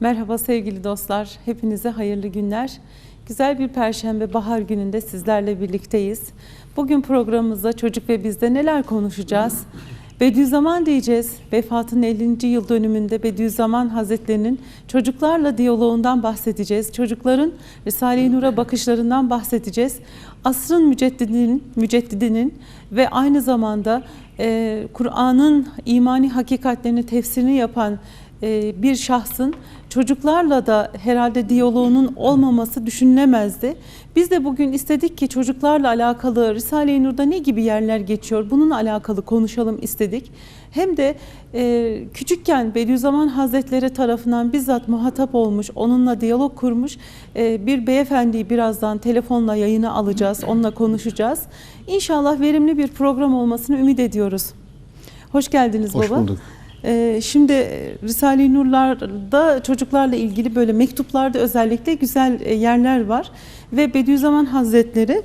Merhaba sevgili dostlar, hepinize hayırlı günler. Güzel bir perşembe bahar gününde sizlerle birlikteyiz. Bugün programımızda Çocuk ve Biz'de neler konuşacağız? Bediüzzaman diyeceğiz. Vefatının 50. yıl dönümünde Bediüzzaman Hazretlerinin çocuklarla diyaloğundan bahsedeceğiz. Çocukların Risale-i Nur'a bakışlarından bahsedeceğiz. Asrın müceddidinin, müceddidinin ve aynı zamanda e, Kur'an'ın imani hakikatlerini tefsirini yapan bir şahsın çocuklarla da herhalde diyaloğunun olmaması düşünülemezdi. Biz de bugün istedik ki çocuklarla alakalı Risale-i Nur'da ne gibi yerler geçiyor bununla alakalı konuşalım istedik. Hem de e, küçükken Bediüzzaman Hazretleri tarafından bizzat muhatap olmuş, onunla diyalog kurmuş e, bir beyefendiyi birazdan telefonla yayına alacağız, onunla konuşacağız. İnşallah verimli bir program olmasını ümit ediyoruz. Hoş geldiniz Hoş baba. bulduk. Ee, Şimdi Risale-i Nurlar'da çocuklarla ilgili böyle mektuplarda özellikle güzel e, yerler var. Ve Bediüzzaman Hazretleri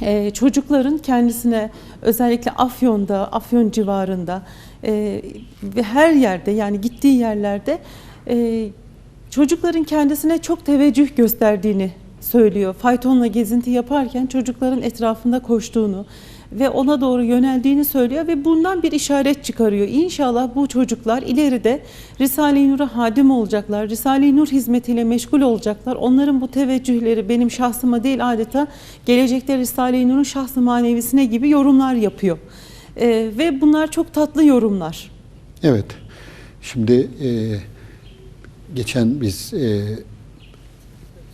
e, çocukların kendisine özellikle Afyon'da, Afyon civarında e, ve her yerde yani gittiği yerlerde çocukların kendisine çok teveccüh gösterdiğini söylüyor. Faytonla gezinti yaparken çocukların etrafında koştuğunu ve ona doğru yöneldiğini söylüyor ve bundan bir işaret çıkarıyor. İnşallah bu çocuklar ileride Risale-i Nur'a hadim olacaklar. Risale-i Nur hizmetiyle meşgul olacaklar. Onların bu teveccühleri benim şahsıma değil adeta gelecekte Risale-i Nur'un şahsı manevisine gibi yorumlar yapıyor. Ee, ve bunlar çok tatlı yorumlar. Evet. Şimdi e, geçen biz e,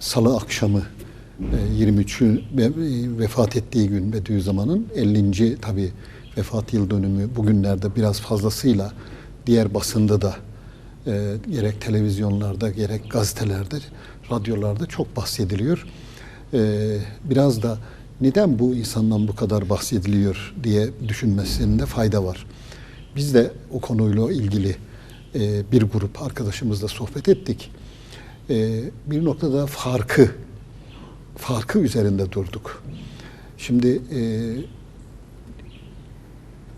Salı akşamı 23'ü ve- e, vefat ettiği gün Bediüzzaman'ın 50. tabi vefat yıl dönümü bugünlerde biraz fazlasıyla diğer basında da e, gerek televizyonlarda gerek gazetelerde, radyolarda çok bahsediliyor. E, biraz da neden bu insandan bu kadar bahsediliyor diye düşünmesinde fayda var. Biz de o konuyla ilgili e, bir grup arkadaşımızla sohbet ettik. E, bir noktada farkı, farkı üzerinde durduk. Şimdi e,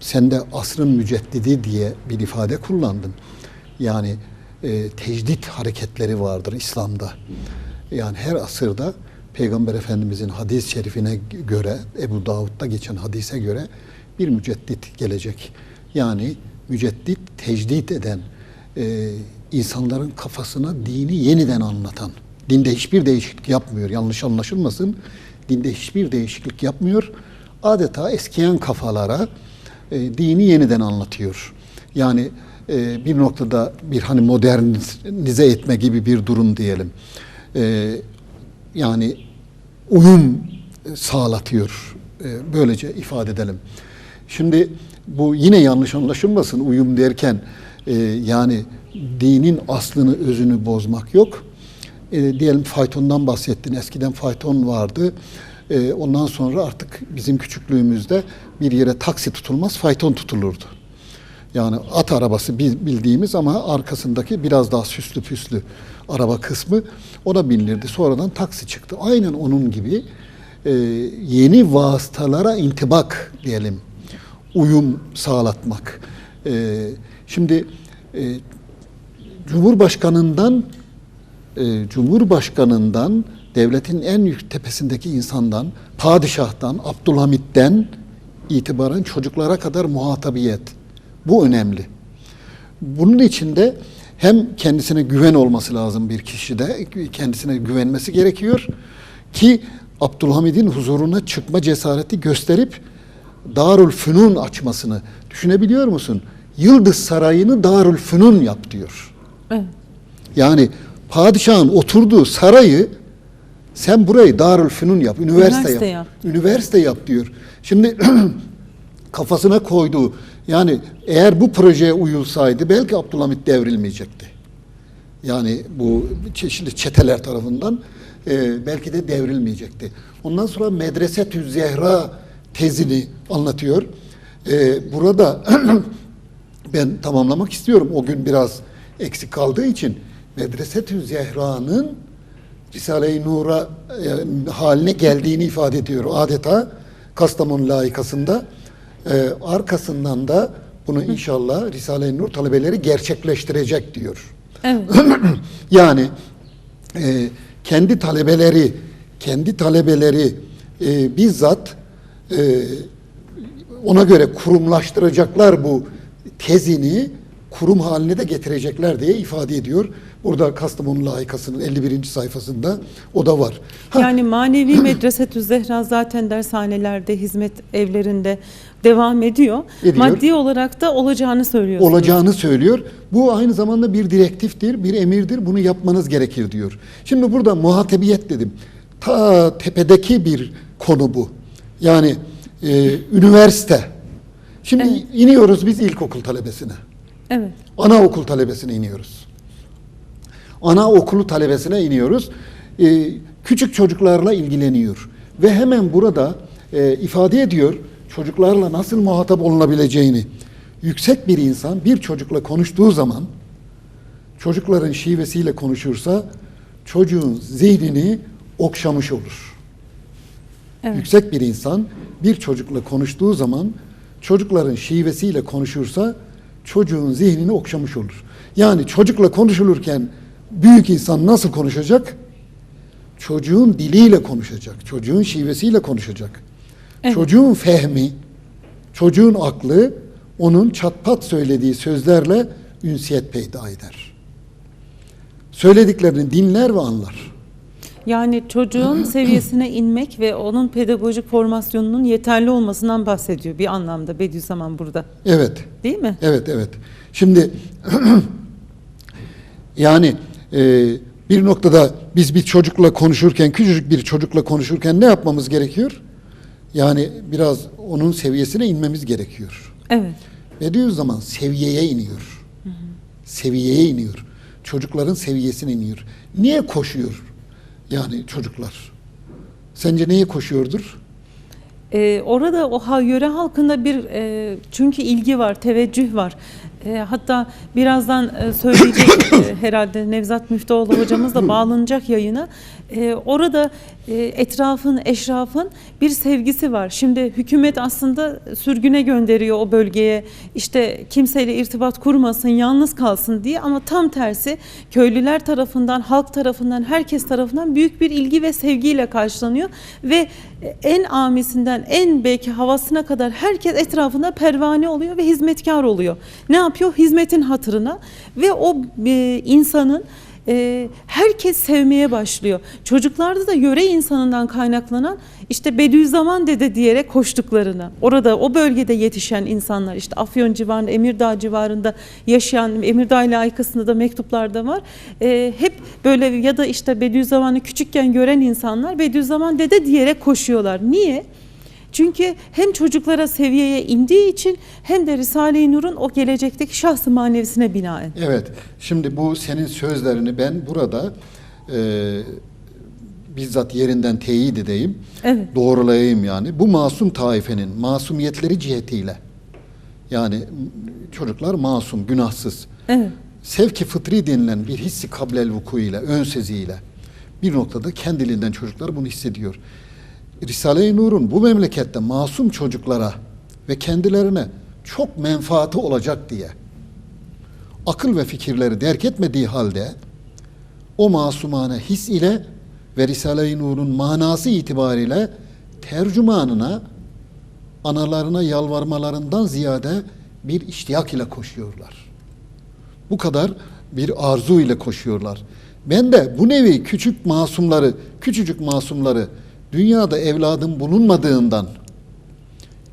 sen de asrın müceddidi diye bir ifade kullandın. Yani e, tecdit hareketleri vardır İslam'da. Yani her asırda Peygamber Efendimizin hadis-i şerifine göre, Ebu Davud'da geçen hadise göre bir müceddit gelecek. Yani müceddit tecdit eden, e, insanların kafasına dini yeniden anlatan, dinde hiçbir değişiklik yapmıyor, yanlış anlaşılmasın, dinde hiçbir değişiklik yapmıyor, adeta eskiyen kafalara e, dini yeniden anlatıyor. Yani e, bir noktada bir hani modernize etme gibi bir durum diyelim. E, yani uyum sağlatıyor. E, böylece ifade edelim. Şimdi bu yine yanlış anlaşılmasın uyum derken e, yani dinin aslını özünü bozmak yok. E, diyelim faytondan bahsettin. Eskiden fayton vardı. E, ondan sonra artık bizim küçüklüğümüzde bir yere taksi tutulmaz, fayton tutulurdu. Yani at arabası bil- bildiğimiz ama arkasındaki biraz daha süslü püslü araba kısmı ona binilirdi. Sonradan taksi çıktı. Aynen onun gibi e, yeni vasıtalara intibak diyelim. Uyum sağlatmak. E, şimdi e, Cumhurbaşkanından e, Cumhurbaşkanından devletin en yük tepesindeki insandan, padişahtan, Abdülhamit'ten itibaren çocuklara kadar muhatabiyet. Bu önemli. Bunun içinde hem kendisine güven olması lazım bir kişide, kendisine güvenmesi gerekiyor ki Abdülhamid'in huzuruna çıkma cesareti gösterip Darül Fünun açmasını düşünebiliyor musun? Yıldız Sarayı'nı Darül Fünun yap diyor. Evet. Yani padişahın oturduğu sarayı sen burayı Darül Fünun yap, üniversite, Üniversite yap. yap. Üniversite yap diyor. Şimdi kafasına koyduğu yani eğer bu projeye uyulsaydı belki Abdülhamit devrilmeyecekti. Yani bu çeşitli çeteler tarafından e, belki de devrilmeyecekti. Ondan sonra Medresetü Zehra tezini anlatıyor. E, burada ben tamamlamak istiyorum. O gün biraz eksik kaldığı için Medresetü Zehra'nın Risale-i Nur'a e, haline geldiğini ifade ediyor. Adeta Kastamonu layıkasında. E, arkasından da bunu inşallah Risale-i Nur talebeleri gerçekleştirecek diyor. Evet. Yani e, kendi talebeleri kendi talebeleri e, bizzat e, ona göre kurumlaştıracaklar bu tezini kurum haline de getirecekler diye ifade ediyor. Burada Kastamonu layıkasının 51. sayfasında o da var. Ha, Yani manevi medresetü Zehra zaten dershanelerde, hizmet evlerinde devam ediyor. Ediyor. Maddi olarak da olacağını söylüyorsunuz. olacağını söylüyor. Bu aynı zamanda bir direktiftir, bir emirdir. Bunu yapmanız gerekir diyor. Şimdi burada muhatebiyet dedim. Ta tepedeki bir konu bu. Yani e, üniversite. Şimdi Evet. iniyoruz biz ilkokul talebesine. Evet. Anaokul talebesine iniyoruz. Anaokulu talebesine iniyoruz. Ee, küçük çocuklarla ilgileniyor. Ve hemen burada e, ifade ediyor çocuklarla nasıl muhatap olunabileceğini. Yüksek bir insan bir çocukla konuştuğu zaman çocukların şivesiyle konuşursa çocuğun zihnini okşamış olur. Evet. Yüksek bir insan bir çocukla konuştuğu zaman çocukların şivesiyle konuşursa çocuğun zihnini okşamış olur. Yani çocukla konuşulurken büyük insan nasıl konuşacak? Çocuğun diliyle konuşacak. Çocuğun şivesiyle konuşacak. Evet. Çocuğun fehmi, çocuğun aklı onun çatpat söylediği sözlerle ünsiyet peyda eder. Söylediklerini dinler ve anlar. Yani çocuğun seviyesine inmek ve onun pedagojik formasyonunun yeterli olmasından bahsediyor bir anlamda Bediüzzaman burada. Evet. Değil mi? Evet evet. Şimdi yani e, bir noktada biz bir çocukla konuşurken, küçücük bir çocukla konuşurken ne yapmamız gerekiyor? Yani biraz onun seviyesine inmemiz gerekiyor. Evet. Bediüzzaman seviyeye iniyor. Seviyeye iniyor. Çocukların seviyesine iniyor. Niye koşuyor? Yani çocuklar. Sence neye koşuyordur? Ee, orada o ha, yöre halkında bir e, çünkü ilgi var, teveccüh var. E, hatta birazdan e, söyleyecek e, herhalde Nevzat Müftüoğlu hocamız da bağlanacak yayına. E, orada e, etrafın, eşrafın bir sevgisi var. Şimdi hükümet aslında sürgüne gönderiyor o bölgeye. İşte kimseyle irtibat kurmasın, yalnız kalsın diye ama tam tersi köylüler tarafından, halk tarafından, herkes tarafından büyük bir ilgi ve sevgiyle karşılanıyor ve en amisinden en belki havasına kadar herkes etrafında pervane oluyor ve hizmetkar oluyor. Ne yapıyor? Hizmetin hatırına ve o e, insanın e, herkes sevmeye başlıyor. Çocuklarda da yöre insanından kaynaklanan işte Bediüzzaman dede diyerek koştuklarını, orada o bölgede yetişen insanlar işte Afyon civarında, Emirdağ civarında yaşayan, Emirdağ layıkasında da mektuplarda var. E, hep böyle ya da işte Bediüzzaman'ı küçükken gören insanlar Bediüzzaman dede diyerek koşuyorlar. Niye? Çünkü hem çocuklara seviyeye indiği için hem de Risale-i Nur'un o gelecekteki şahsı manevisine binaen. Evet. Şimdi bu senin sözlerini ben burada e, bizzat yerinden teyit edeyim. Evet. Doğrulayayım yani. Bu masum taifenin masumiyetleri cihetiyle yani çocuklar masum, günahsız. Evet. Sevki fıtri denilen bir hissi kablel vuku ile, ön seziyle bir noktada kendiliğinden çocuklar bunu hissediyor. Risale-i Nur'un bu memlekette masum çocuklara ve kendilerine çok menfaati olacak diye akıl ve fikirleri derk etmediği halde o masumane his ile ve Risale-i Nur'un manası itibariyle tercümanına analarına yalvarmalarından ziyade bir iştiyak ile koşuyorlar. Bu kadar bir arzu ile koşuyorlar. Ben de bu nevi küçük masumları, küçücük masumları dünyada evladım bulunmadığından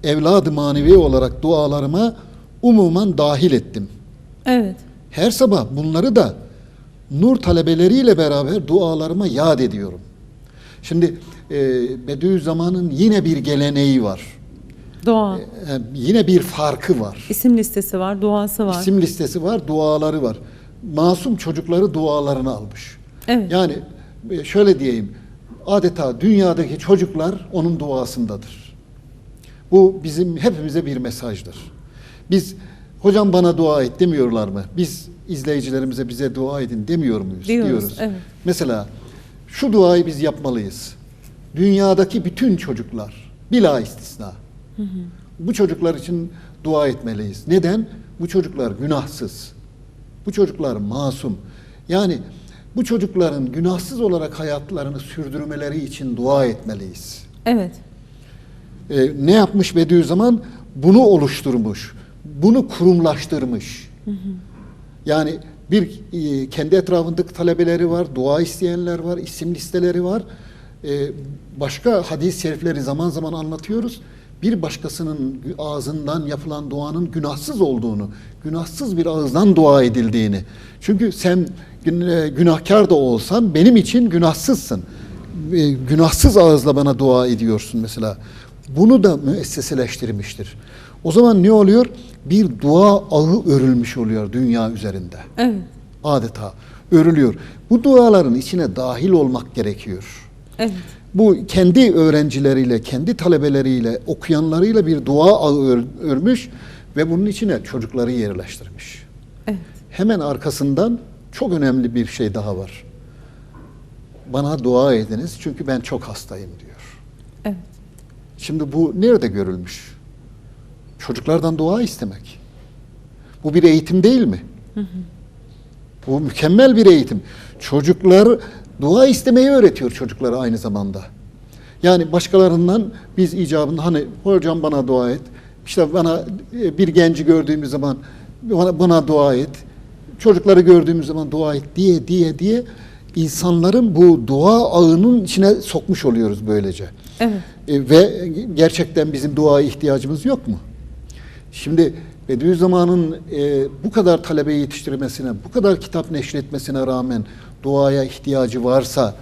evladı manevi olarak dualarıma umuman dahil ettim. Evet. Her sabah bunları da nur talebeleriyle beraber dualarıma yad ediyorum. Şimdi e, Bediüzzaman'ın yine bir geleneği var. Dua. E, yine bir farkı var. İsim listesi var, duası var. İsim listesi var, duaları var. Masum çocukları dualarını almış. Evet. Yani e, şöyle diyeyim, adeta dünyadaki çocuklar onun duasındadır. Bu bizim hepimize bir mesajdır. Biz hocam bana dua et demiyorlar mı? Biz izleyicilerimize bize dua edin demiyor muyuz? Diyoruz, evet. Mesela şu duayı biz yapmalıyız. Dünyadaki bütün çocuklar bila istisna. Bu çocuklar için dua etmeliyiz. Neden? Bu çocuklar günahsız. Bu çocuklar masum. Yani bu çocukların günahsız olarak hayatlarını sürdürmeleri için dua etmeliyiz. Evet. Ee, ne yapmış Bediüzzaman? Bunu oluşturmuş. Bunu kurumlaştırmış. Yani bir e, kendi etrafındaki talebeleri var, dua isteyenler var, isim listeleri var. Ee, başka hadis-i şerifleri zaman zaman anlatıyoruz. Bir başkasının ağzından yapılan duanın günahsız olduğunu, günahsız bir ağızdan dua edildiğini. Çünkü sen e, günahkar da olsan benim için günahsızsın. E, Günahsız ağızla bana dua ediyorsun mesela. Bunu da müesseseleştirmiştir. O zaman ne oluyor? Bir dua ağı örülmüş oluyor dünya üzerinde Evet. adeta örülüyor. Bu duaların içine dahil olmak gerekiyor. Evet. Bu kendi öğrencileriyle, kendi talebeleriyle, okuyanlarıyla bir dua ağı ör- örmüş ve bunun içine çocukları yerleştirmiş. Evet. Hemen arkasından çok önemli bir şey daha var. Bana dua ediniz çünkü ben çok hastayım diyor. Evet. Şimdi bu nerede görülmüş? Çocuklardan dua istemek. Bu bir eğitim değil mi? Bu mükemmel bir eğitim. Çocuklar dua istemeyi öğretiyor çocuklara aynı zamanda. Yani başkalarından biz icabında hani hocam bana dua et. İşte bana e, bir genci gördüğümüz zaman bana, bana dua et. Çocukları gördüğümüz zaman dua et diye diye diye insanların bu dua ağının içine sokmuş oluyoruz böylece. Evet. E, ve gerçekten bizim duaya ihtiyacımız yok mu? Şimdi Bediüzzaman'ın e, bu kadar talebe yetiştirmesine, bu kadar kitap neşretmesine rağmen duaya ihtiyacı varsa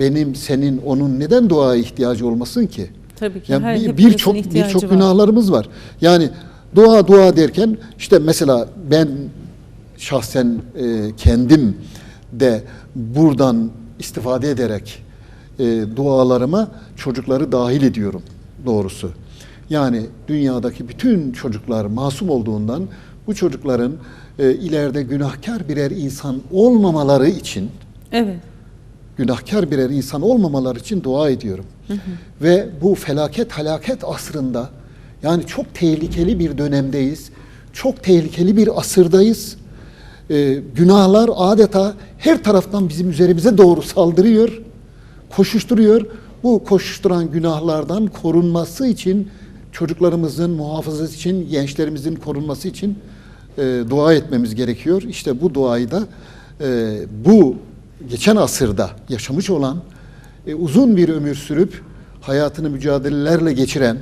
benim, senin, onun neden duaya ihtiyacı olmasın ki? Tabii ki. Yani bir- birçok birçok var. günahlarımız var. Yani dua dua derken işte mesela ben şahsen e, kendim de buradan istifade ederek e, dualarıma çocukları dahil ediyorum doğrusu. Yani dünyadaki bütün çocuklar masum olduğundan bu çocukların e, ileride günahkar birer insan olmamaları için Evet. günahkar birer insan olmamaları için dua ediyorum. Ve bu felaket halaket asrında yani çok tehlikeli bir dönemdeyiz. Çok tehlikeli bir asırdayız. Ee, günahlar adeta her taraftan bizim üzerimize doğru saldırıyor, koşuşturuyor. Bu koşuşturan günahlardan korunması için çocuklarımızın muhafazası için, gençlerimizin korunması için e, dua etmemiz gerekiyor. İşte bu duayı da e, bu geçen asırda yaşamış olan, e, uzun bir ömür sürüp hayatını mücadelelerle geçiren,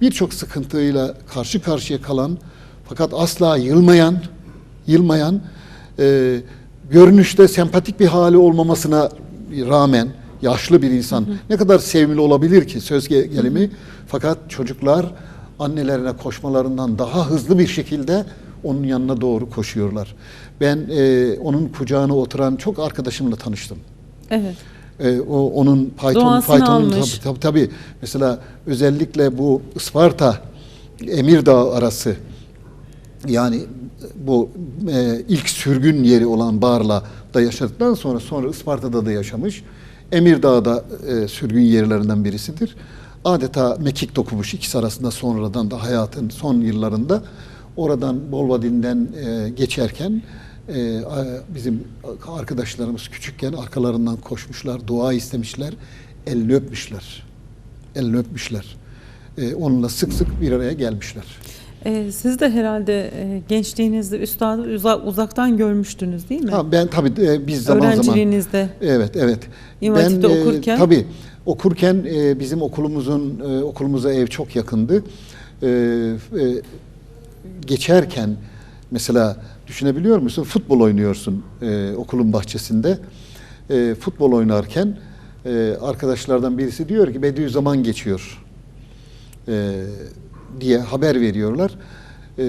birçok sıkıntıyla karşı karşıya kalan fakat asla yılmayan, yılmayan, e, görünüşte sempatik bir hali olmamasına rağmen yaşlı bir insan ne kadar sevimli olabilir ki söz ge- gelimi fakat çocuklar annelerine koşmalarından daha hızlı bir şekilde onun yanına doğru koşuyorlar. Ben e, onun kucağına oturan çok arkadaşımla tanıştım. Evet. E, o onun Python Python'un tabii, tabii tabii mesela özellikle bu Isparta Emirdağ arası yani bu e, ilk sürgün yeri olan Barla'da yaşadıktan sonra sonra Isparta'da da yaşamış. Emirdağ'da e, sürgün yerlerinden birisidir. Adeta mekik dokumuş ikisi arasında sonradan da hayatın son yıllarında oradan Bolvadin'den e, geçerken e, bizim arkadaşlarımız küçükken arkalarından koşmuşlar, dua istemişler, elini öpmüşler. Elini öpmüşler. E, onunla sık sık bir araya gelmişler. Ee, siz de herhalde e, gençliğinizde üstadı uza- uzaktan görmüştünüz değil mi? Ha, ben tabii e, biz zaman zaman Öğrenciliğinizde. Evet, evet. İmam Hatip'te e, okurken? tabii okurken e, bizim okulumuzun e, okulumuza ev çok yakındı. E, e, geçerken mesela düşünebiliyor musun? Futbol oynuyorsun e, okulun bahçesinde. E, futbol oynarken e, arkadaşlardan birisi diyor ki Bediüzzaman geçiyor e, diye haber veriyorlar. E,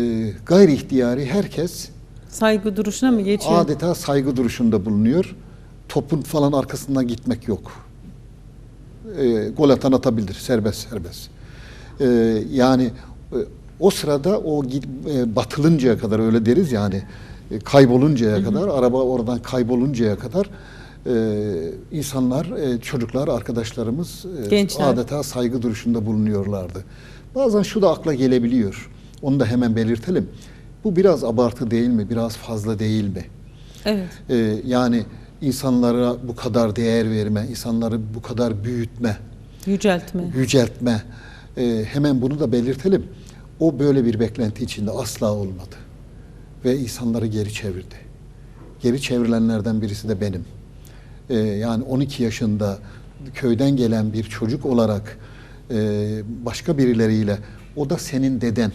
gayri ihtiyari herkes Saygı duruşuna mı geçiyor? adeta saygı duruşunda bulunuyor. Topun falan arkasından gitmek yok. E, gol atan atabilir, serbest serbest. E, yani e, o sırada o e, batılıncaya kadar öyle deriz yani e, kayboluncaya kadar, araba oradan kayboluncaya kadar e, insanlar, e, çocuklar, arkadaşlarımız e, Gençler. adeta saygı duruşunda bulunuyorlardı. Bazen şu da akla gelebiliyor. Onu da hemen belirtelim. Bu biraz abartı değil mi? Biraz fazla değil mi? Evet. Ee, yani insanlara bu kadar değer verme, insanları bu kadar büyütme, Yüceltme. yüceltme. Ee, hemen bunu da belirtelim. O böyle bir beklenti içinde asla olmadı. Ve insanları geri çevirdi. Geri çevrilenlerden birisi de benim. Ee, yani 12 yaşında köyden gelen bir çocuk olarak e, başka birileriyle o da senin deden.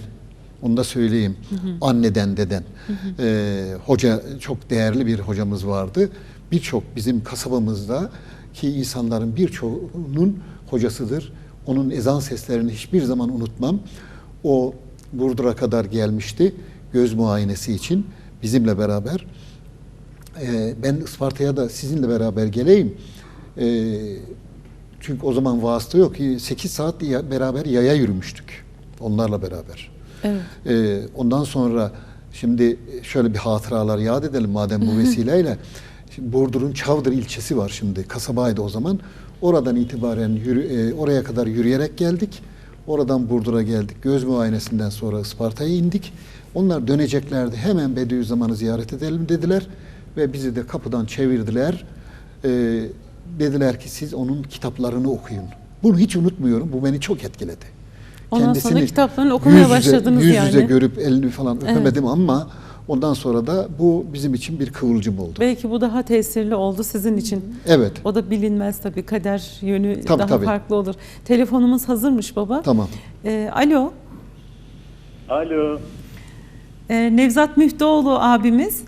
Onu da söyleyeyim. Anneden deden. Ee, hoca çok değerli bir hocamız vardı. Birçok bizim kasabamızda ki insanların birçoğunun hocasıdır. Onun ezan seslerini hiçbir zaman unutmam. O Burdur'a kadar gelmişti göz muayenesi için bizimle beraber. Ee, ben Isparta'ya da sizinle beraber geleyim. Ee, çünkü o zaman vasıta yok. 8 saat beraber yaya yürümüştük onlarla beraber. Evet. Ee, ondan sonra şimdi şöyle bir hatıralar yad edelim madem bu vesileyle. Şimdi Burdur'un Çavdır ilçesi var şimdi. Kasabaydı o zaman. Oradan itibaren yürü, e, oraya kadar yürüyerek geldik. Oradan Burdur'a geldik. Göz muayenesinden sonra Isparta'ya indik. Onlar döneceklerdi. Hemen Bediüzzaman'ı ziyaret edelim dediler. Ve bizi de kapıdan çevirdiler. Ee, dediler ki siz onun kitaplarını okuyun. Bunu hiç unutmuyorum. Bu beni çok etkiledi. Ondan sonra kitaplarını okumaya yüz yüze- başladınız yüz yani. yüze görüp elini falan öpemedim ama ondan sonra da bu bizim için bir kıvılcım oldu. Belki bu daha tesirli oldu sizin için. Evet. O da bilinmez tabii kader yönü Tabii, daha tabii. farklı olur. Telefonumuz hazırmış baba. Tamam. Ee, alo. Alo. Ee, Nevzat Müftüoğlu abimiz.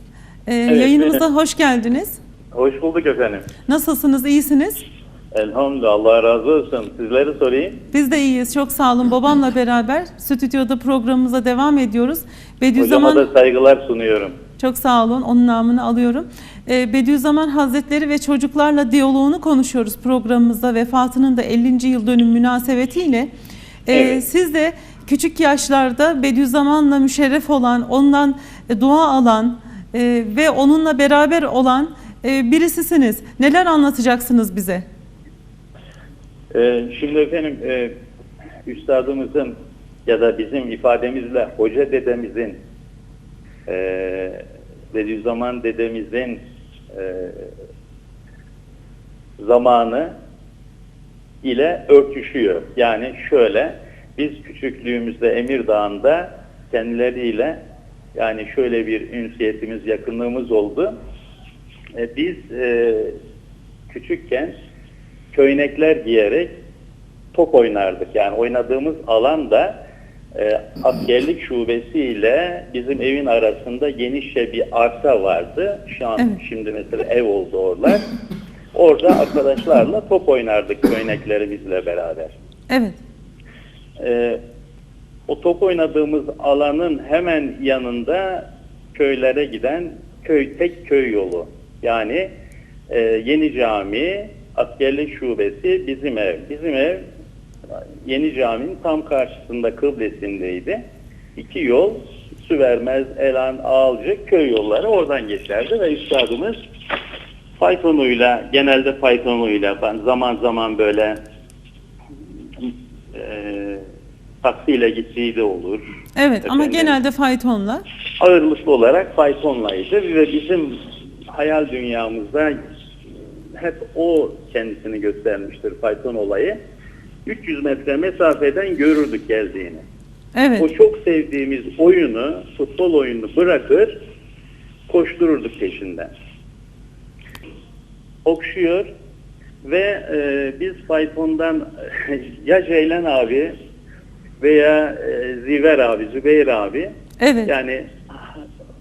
Ee, Evet, yayınımıza benim. hoş geldiniz. Hoş bulduk efendim. Nasılsınız? İyisiniz? Elhamdülillah Allah razı olsun. Sizleri sorayım. Biz de iyiyiz. Çok sağ olun. Babamla beraber stüdyoda programımıza devam ediyoruz. Hocama Bediüzzaman da saygılar sunuyorum. çok sağ olun. Onun namını alıyorum. Ee, Bediüzzaman Hazretleri ve çocuklarla diyaloğunu konuşuyoruz programımızda. Vefatının da 50. yıl dönüm münasebetiyle. Ee, Evet. Siz de küçük yaşlarda Bediüzzaman'la müşerref olan, ondan e, dua alan e, ve onunla beraber olan e, birisisiniz. Neler anlatacaksınız bize? Ee, şimdi efendim e, üstadımızın ya da bizim ifademizle hoca dedemizin e, Bediüzzaman dedemizin e, zamanı ile örtüşüyor. Yani şöyle biz küçüklüğümüzde Emirdağ'ında kendileriyle yani şöyle bir ünsiyetimiz, yakınlığımız oldu. E, biz e, küçükken köynekler giyerek top oynardık. Yani oynadığımız alanda e, askerlik şubesiyle bizim evin arasında genişçe bir arsa vardı. Şu an Evet. şimdi mesela ev oldu oralar. Orada arkadaşlarla top oynardık köyneklerimizle beraber. Evet. Ee, o top oynadığımız alanın hemen yanında köylere giden köy tek köy yolu. Yani e, yeni cami, askerlik şubesi, bizim ev. Bizim ev yeni caminin tam karşısında kıblesindeydi. İki yol Süvermez, Elan, Ağalcık köy yolları oradan geçerdi ve üstadımız faytonuyla, genelde faytonuyla ben zaman zaman böyle e, taksiyle gittiği de olur. Evet ama Efendim, genelde faytonla. ağırlıklı olarak faytonlaydı ve bizim hayal dünyamızda hep o kendisini göstermiştir fayton olayı. 300 metre mesafeden görürdük geldiğini. Evet. O çok sevdiğimiz oyunu, futbol oyununu bırakır, koştururduk peşinden. Okşuyor ve e, biz faytondan ya Ceylan abi veya e, Ziver abi, Zübeyir abi Evet. yani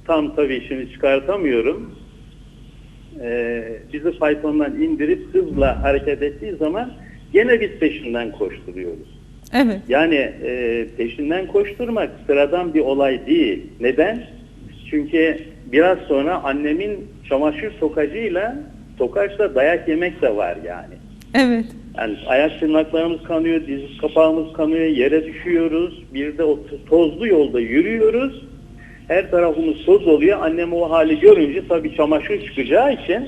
tam tabii şimdi çıkartamıyorum. E, bizi faytondan indirip hızla hareket ettiği zaman gene biz peşinden koşturuyoruz. Evet. Yani e, peşinden koşturmak sıradan bir olay değil. Neden? Çünkü biraz sonra annemin çamaşır tokacıyla tokaçla dayak yemek de var yani. Evet. Yani ayak tırnaklarımız kanıyor, diz kapağımız kanıyor, yere düşüyoruz. Bir de o tozlu yolda yürüyoruz. Her tarafımız toz oluyor. Annem o hali görünce tabii çamaşır çıkacağı için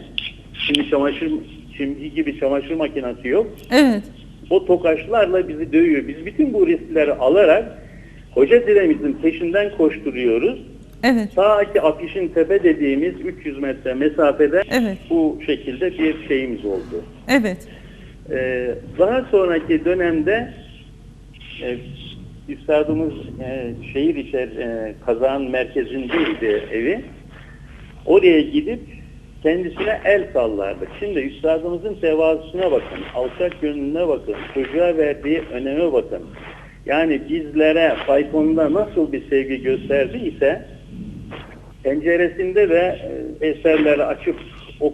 şimdi çamaşır şimdi gibi çamaşır makinesi yok. Evet. O tokaçlarla bizi dövüyor. Biz bütün bu riskleri alarak hoca diremizin peşinden koşturuyoruz. Evet. Ta ki Akişin Tepe dediğimiz 300 metre mesafede Evet. bu şekilde bir şeyimiz oldu. Evet. Ee, daha sonraki dönemde e, üstadımız e, şehir içer e, kazağın merkezindeydi evi. Oraya gidip kendisine el sallardık. Şimdi üstadımızın tevazusuna bakın, alçak gönlüne bakın, çocuğa verdiği öneme bakın. Yani bizlere faytonda nasıl bir sevgi gösterdiyse penceresinde de eserleri açıp ok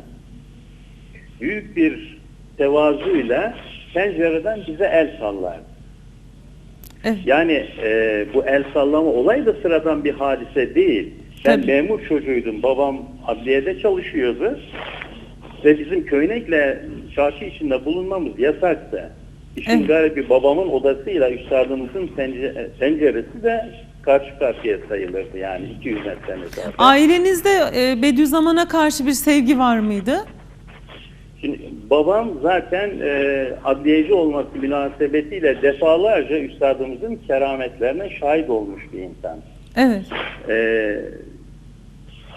büyük bir tevazuyla pencereden bize el sallardı. Evet. Yani e, bu el sallama olayı da sıradan bir hadise değil. Ben Tabii. memur çocuğuydum. Babam adliyede çalışıyordu. Ve bizim köynekle çarşı içinde bulunmamız yasaktı. İşin Evet. garibi babamın odasıyla üstadımızın pence- penceresi de karşı karşıya sayılırdı. Yani 200 metre mesafe. Ailenizde e, Bediüzzaman'a karşı bir sevgi var mıydı? Şimdi babam zaten e, adliyeci olması münasebetiyle defalarca üstadımızın kerametlerine şahit olmuş bir insan. Evet. Ee,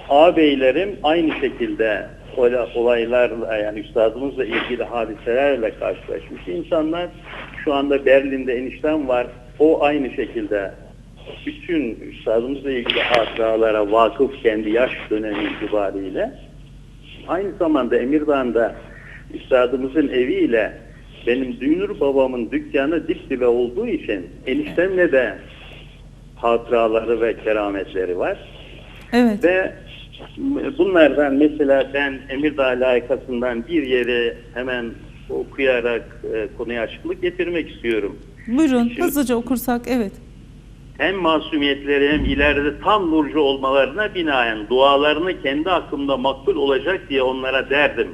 ağabeylerim aynı şekilde ola- olaylarla yani üstadımızla ilgili hadiselerle karşılaşmış insanlar. Şu anda Berlin'de eniştem var. O aynı şekilde bütün üstadımızla ilgili hatıralara vakıf kendi yaş dönemi itibariyle. Aynı zamanda Emirdağ'da üstadımızın eviyle benim Dünür babamın dükkanı dip dibe olduğu için eniştemle de hatıraları ve kerametleri var. Evet. Ve bunlardan mesela ben Emirdağ layıkasından bir yere hemen okuyarak e, konuya açıklık getirmek istiyorum. Buyurun Şimdi- hızlıca okursak evet. Hem masumiyetleri hem ileride tam nurcu olmalarına binaen dualarını kendi hakkımda makbul olacak diye onlara derdim.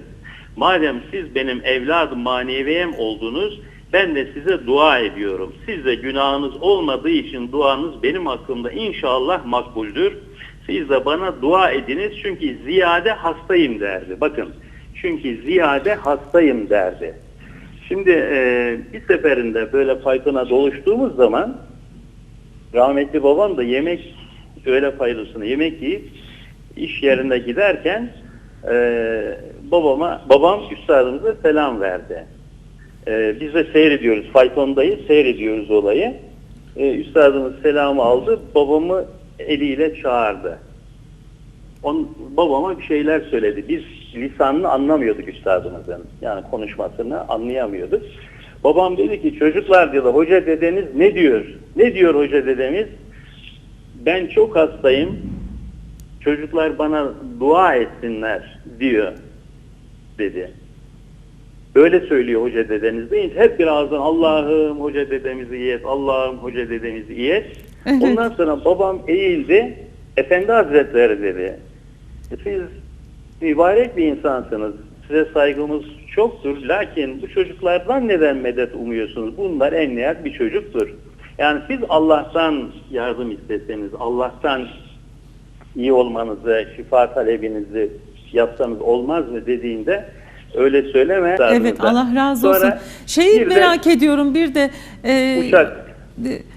Madem siz benim evladım maneviyem oldunuz ben de size dua ediyorum. Siz de günahınız olmadığı için duanız benim hakkımda inşallah makbuldür. Siz de bana dua ediniz çünkü ziyade hastayım derdi. Bakın çünkü ziyade hastayım derdi. Şimdi e, bir seferinde böyle faytona doluştuğumuz zaman rahmetli babam da yemek öğle faydasını yemek yiyip iş yerine giderken e, babama babam üstadımıza selam verdi. E, biz de seyrediyoruz faytondayız seyrediyoruz olayı. E, üstadımız selamı aldı babamı eliyle çağırdı. On, babama bir şeyler söyledi. Biz lisanını anlamıyorduk üstadımızın. Yani konuşmasını anlayamıyorduk. Babam dedi ki çocuklar dedi hoca dedeniz ne diyor? Ne diyor hoca dedemiz? Ben çok hastayım. Çocuklar bana dua etsinler diyor dedi. Böyle söylüyor hoca dedeniz deyince hep bir ağızdan Allah'ım hoca dedemizi iyi et, Allah'ım hoca dedemizi iyi et. Evet. Ondan sonra babam eğildi. Efendi Hazretleri dedi. Siz mübarek bir insansınız. Size saygımız çoktur. Lakin bu çocuklardan neden medet umuyorsunuz? Bunlar en nihayet bir çocuktur. Yani siz Allah'tan yardım isteseniz, Allah'tan iyi olmanızı, şifa talebinizi yapsanız olmaz mı dediğinde öyle söyleme. Evet Allah razı olsun. Sonra Şeyi bir de merak ediyorum bir de e, Uçak.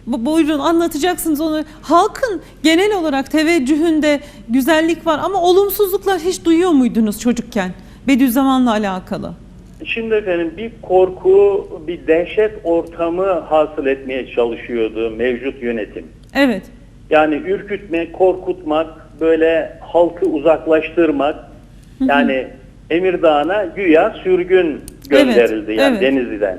bu- buyurun anlatacaksınız onu. Halkın genel olarak teveccühünde güzellik var ama olumsuzluklar hiç duyuyor muydunuz çocukken? Bediüzzaman'la alakalı. Şimdi efendim bir korku, bir dehşet ortamı hasıl etmeye çalışıyordu mevcut yönetim. Evet. Yani ürkütmek, korkutmak, böyle halkı uzaklaştırmak. Yani Emirdağ'a güya sürgün gönderildi Evet, yani evet. Denizli'den.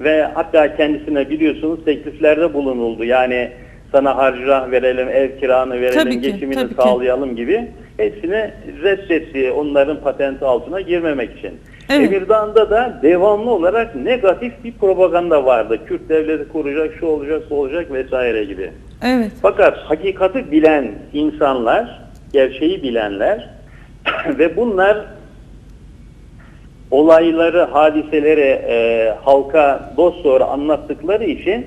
Ve hatta kendisine biliyorsunuz tekliflerde bulunuldu. Yani sana harcırah verelim, ev kiranı verelim, Tabii ki, geçimini tabii ki. sağlayalım gibi hepsini reddetti onların patenti altına girmemek için. Evet. Emirdağ'da da devamlı olarak negatif bir propaganda vardı. Kürt devleti kuracak, şu olacak, bu olacak vesaire gibi. Evet. Fakat hakikati bilen insanlar, gerçeği bilenler ve bunlar olayları, hadiseleri e, halka dost sonra anlattıkları için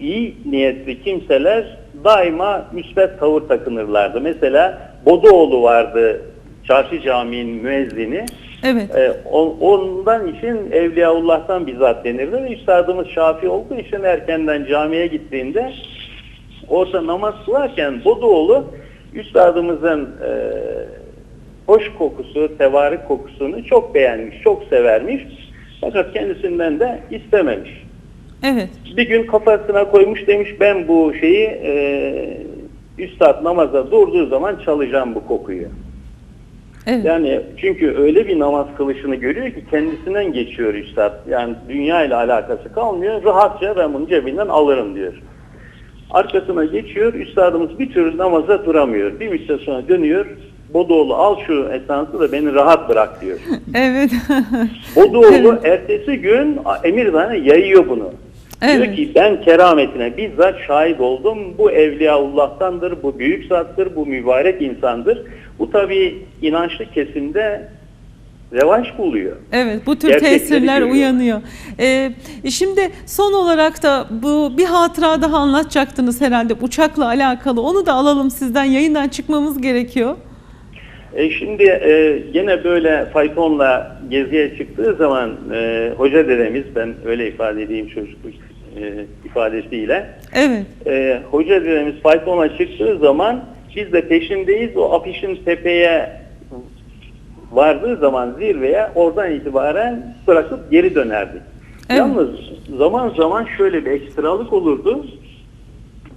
iyi niyetli kimseler daima müsbet tavır takınırlardı. Mesela Bodoğlu vardı Çarşı Camii'nin müezzini. Evet. E, on- ondan için Evliyaullah'tan bizzat denirdi ve üstadımız Şafi olduğu için erkenden camiye gittiğinde orada namaz kılarken Bodoğlu üstadımızın e, hoş kokusu, tevarik kokusunu çok beğenmiş, çok severmiş. Fakat kendisinden de istememiş. Evet. Bir gün kafasına koymuş demiş ben bu şeyi e, üstad namaza durduğu zaman çalacağım bu kokuyu. Evet. Yani çünkü öyle bir namaz kılışını görüyor ki kendisinden geçiyor üstad. Yani dünya ile alakası kalmıyor. Rahatça ben bunu cebinden alırım diyor. Arkasına geçiyor. Üstadımız bir türlü namaza duramıyor. Bir müddet sonra dönüyor. Bodoğlu al şu esansı da beni rahat bırak diyor. Evet. Bodoğlu ertesi gün Emirdağ'a yayıyor bunu. Diyor Evet. ki ben kerametine bizzat şahit oldum. Bu Evliyaullah'tandır, bu büyük zattır, bu mübarek insandır. Bu tabi inançlı kesimde revaç buluyor. Evet bu tür Gerçekleri tesirler görüyor. uyanıyor. Ee, şimdi son olarak da bu bir hatıra daha anlatacaktınız herhalde uçakla alakalı. Onu da alalım sizden yayından çıkmamız gerekiyor. E şimdi e, gene böyle faytonla geziye çıktığı zaman e, hoca dedemiz, ben öyle ifade edeyim çocukluk e, ifadesiyle, Evet. e, hoca dedemiz faytonla çıktığı zaman biz de peşindeyiz. O afişin tepeye vardığı zaman zirveye oradan itibaren bırakıp geri dönerdik. Evet. Yalnız zaman zaman şöyle bir ekstralık olurdu.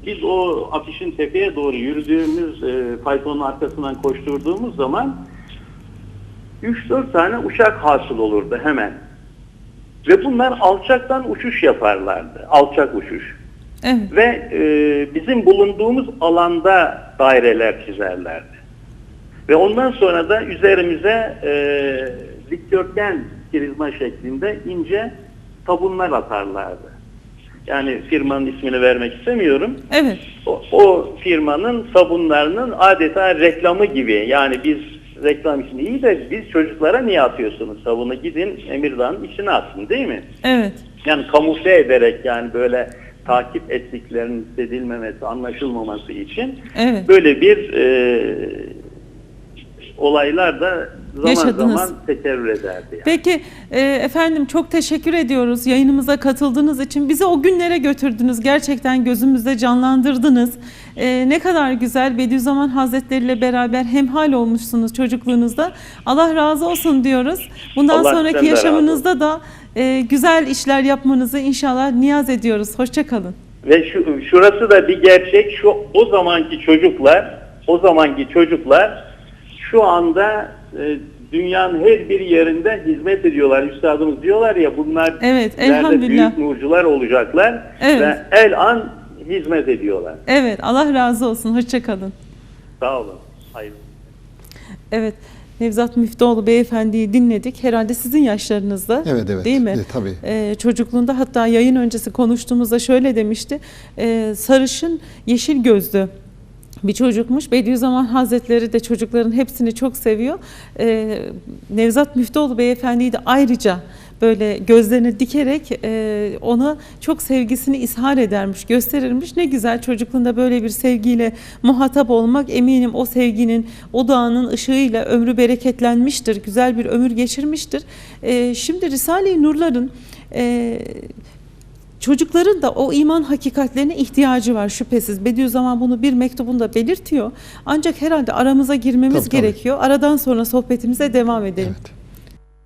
Biz o afişin tepeye doğru yürüdüğümüz e, faytonun arkasından koşturduğumuz zaman 3-4 tane uçak hasıl olurdu hemen. Ve bunlar alçaktan uçuş yaparlardı. Alçak uçuş. Evet. Ve e, bizim bulunduğumuz alanda daireler çizerlerdi. Ve ondan sonra da üzerimize e, dikdörtgen prizma şeklinde ince tabunlar atarlardı. Yani firmanın ismini vermek istemiyorum. Evet. O, o firmanın sabunlarının adeta reklamı gibi. Yani biz reklam için iyi de biz çocuklara niye atıyorsunuz sabunu? Gidin Emirdağ'ın içine atın değil mi? Evet. Yani kamufle ederek yani böyle takip ettiklerinin hissedilmemesi, anlaşılmaması için Evet. böyle bir e, olaylar da zaman Yaşadınız. zaman tekerrür ederdi. Yani. Peki e, efendim çok teşekkür ediyoruz yayınımıza katıldığınız için. Bizi o günlere götürdünüz. Gerçekten gözümüzde canlandırdınız. E, ne kadar güzel Bediüzzaman Hazretleri ile beraber hemhal olmuşsunuz çocukluğunuzda. Allah razı olsun diyoruz. Bundan Allah sonraki yaşamınızda da e, güzel işler yapmanızı inşallah niyaz ediyoruz. Hoşçakalın. Ve şu, şurası da bir gerçek. Şu o zamanki çocuklar, o zamanki çocuklar şu anda e, dünyanın her bir yerinde hizmet ediyorlar. Üstadımız diyorlar ya bunlar Evet, elhamdülillah. büyük nurcular olacaklar Evet. ve el an hizmet ediyorlar. Evet Allah razı olsun. Hoşçakalın. Sağ olun. Hayır. Evet. Nevzat Müftüoğlu beyefendiyi dinledik. Herhalde sizin yaşlarınızda. Evet, evet. Değil mi? E, tabii. Ee, çocukluğunda hatta yayın öncesi konuştuğumuzda şöyle demişti. Ee, sarışın yeşil gözlü bir çocukmuş. Bediüzzaman Hazretleri de çocukların hepsini çok seviyor. Ee, Nevzat Müftüoğlu beyefendiyi de ayrıca böyle gözlerini dikerek e, ona çok sevgisini ishar edermiş, gösterirmiş. Ne güzel çocukluğunda böyle bir sevgiyle muhatap olmak eminim o sevginin, o dağının ışığıyla ömrü bereketlenmiştir, güzel bir ömür geçirmiştir. E, şimdi Risale-i Nurların e, Çocukların da o iman hakikatlerine ihtiyacı var şüphesiz. Bediüzzaman bunu bir mektubunda belirtiyor. Ancak herhalde aramıza girmemiz Tabii, tabii. gerekiyor. Aradan sonra sohbetimize devam edelim. Evet.